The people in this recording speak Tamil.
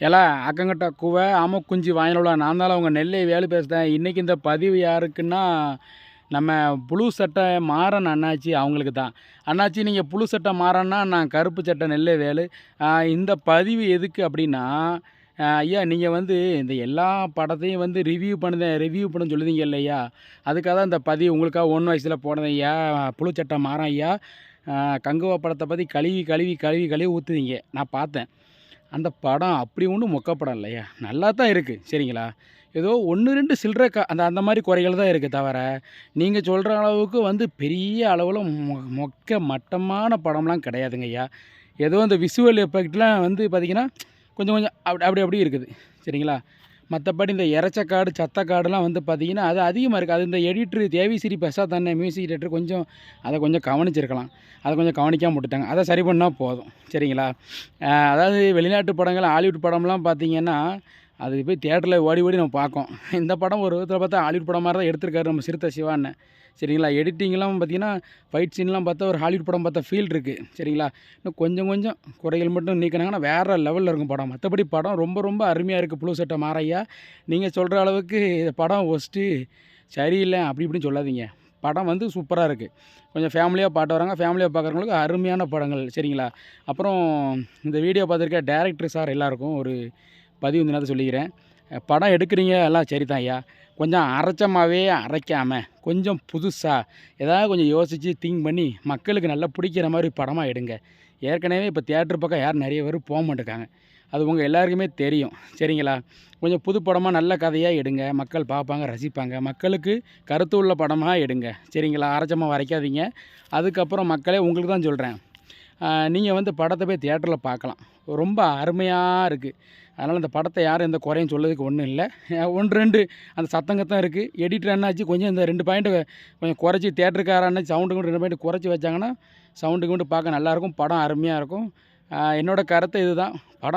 ஏலா அக்கங்கிட்ட குவை ஆமக்குஞ்சு வாங்கினோட நான் தான் உங்கள் நெல்லை வேலு பேசுகிறேன் இன்றைக்கி இந்த பதிவு யாருக்குன்னா நம்ம புழு சட்டை மாறன் அண்ணாச்சி அவங்களுக்கு தான். அண்ணாச்சி நீங்கள் புழு சட்டை மாறன்னா நான் கருப்பு சட்டை நெல்லை வேலு. இந்த பதிவு எதுக்கு அப்படின்னா ஐயா நீங்கள் வந்து இந்த எல்லா படத்தையும் வந்து ரிவ்யூ பண்ணுதேன் ரிவ்யூ பண்ண சொல்லுதீங்க இல்லையா? அதுக்காக தான் இந்த பதிவு உங்களுக்காக ஒன்று வயசில் போனது ஐயா புழு சட்டை மாறன் ஐயா. கங்குவா படத்தை பற்றி கழுவி கழுவி கழுவி கழுவி ஊற்றுதீங்க நான் பார்த்தேன். அந்த படம் அப்படி ஒன்றும் மொக்க படம் இல்லையா நல்லா தான் இருக்குது சரிங்களா? ஏதோ ஒன்று ரெண்டு சில்லற க அந்த அந்த மாதிரி குறைகள் தான் இருக்குது தவிர நீங்கள் சொல்கிற அளவுக்கு வந்து பெரிய அளவில் மொ மொக்க மட்டமான படம்லாம் கிடையாதுங்க ஐயா. ஏதோ அந்த விசுவல் எஃபெக்ட்லாம் வந்து பார்த்திங்கன்னா கொஞ்சம் கொஞ்சம் அப்படி அப்படி அப்படி இருக்குது சரிங்களா? மற்றபடி இந்த இறச்சக்காடு சத்தக்காடுலாம் வந்து பார்த்திங்கன்னா அது அதிகமாக இருக்குது அது இந்த எடிட்ரு தேவிசிரி பிரசாத் தண்ணே மியூசிக் டேரக்டர் கொஞ்சம் அதை கொஞ்சம் கவனிச்சிருக்கலாம். அதை கொஞ்சம் கவனிக்காமல் விட்டுட்டாங்க. அதை சரி பண்ணால் போதும். சரிங்களா? அதாவது வெளிநாட்டு படங்கள் ஹாலிவுட் படம்லாம் பார்த்திங்கன்னா அது போய் தேட்டரில் ஓடி ஓடி நம்ம பார்க்கோம். இந்த படம் ஒரு விதத்தில் பார்த்தா ஹாலிவுட் படம் மாதிரி தான் எடுத்திருக்காரு நம்ம சிறுத்தை சிவான்னு சரிங்களா? எடிட்டிங்லாம் பார்த்தீங்கன்னா ஃபைட் சீன்லாம் பார்த்தா ஒரு ஹாலிவுட் படம் பார்த்தா ஃபீல் இருக்குது சரிங்களா? இன்னும் கொஞ்சம் கொஞ்சம் குறைகள் மட்டும் நீக்கினாங்கன்னா வேறு லெவலில் இருக்கும் படம். மற்றபடி படம் ரொம்ப ரொம்ப அருமையாக இருக்குது ப்ளூ சட்டை மாறையா நீங்கள் சொல்கிற அளவுக்கு இந்த படம் ஒஸ்ட்டு சரியில்லை அப்படி இப்படின்னு சொல்லாதீங்க. படம் வந்து சூப்பராக இருக்குது கொஞ்சம் ஃபேமிலியாக பாட்டு வராங்க. ஃபேமிலியாக பார்க்குறவங்களுக்கு அருமையான படங்கள். சரிங்களா? அப்புறம் இந்த வீடியோ பார்த்துருக்க டேரக்டர் சார் எல்லாருக்கும் ஒரு பதிவு இந்த நேரத்தை சொல்லிக்கிறேன்? படம் எடுக்கிறீங்க எல்லாம் சரி தான் ஐயா. கொஞ்சம் அரைச்சமாகவே அரைக்காமல் கொஞ்சம் புதுசாக ஏதாவது கொஞ்சம் யோசித்து திங்க் பண்ணி மக்களுக்கு நல்லா பிடிக்கிற மாதிரி படமாக எடுங்க. ஏற்கனவே இப்போ தியேட்டர் பக்கம் யாரும் நிறைய பேர் போக மாட்டேக்காங்க அது உங்கள் எல்லாருக்குமே தெரியும். சரிங்களா? கொஞ்சம் புது படமாக நல்ல கதையாக எடுங்க. மக்கள் பார்ப்பாங்க ரசிப்பாங்க. மக்களுக்கு கருத்து உள்ள படமாக எடுங்க. சரிங்களா? அரைச்சமாக வரைக்காதீங்க. அதுக்கப்புறம் மக்களே உங்களுக்கு தான் சொல்கிறேன் நீங்கள் வந்து படத்தை போய் தியேட்டரில் பார்க்கலாம். ரொம்ப அருமையாக இருக்குது அதனால் இந்த படத்தை யாரும் எந்த குறையும் சொல்லதுக்கு ஒன்றும் இல்லை. ஒன்று ரெண்டு அந்த சத்தங்கத்தான் இருக்குது எடிட்டர் என்னாச்சு? கொஞ்சம் இந்த ரெண்டு பாயிண்ட்டு கொஞ்சம் குறைச்சி தேட்டருக்காரன்னு சவுண்டு ரெண்டு பாயிண்ட் குறைச்சி வச்சாங்கன்னா சவுண்டுக்கு கொண்டு பார்க்க நல்லாயிருக்கும் படம் அருமையாக இருக்கும். என்னோடய கருத்து இதுதான். படம்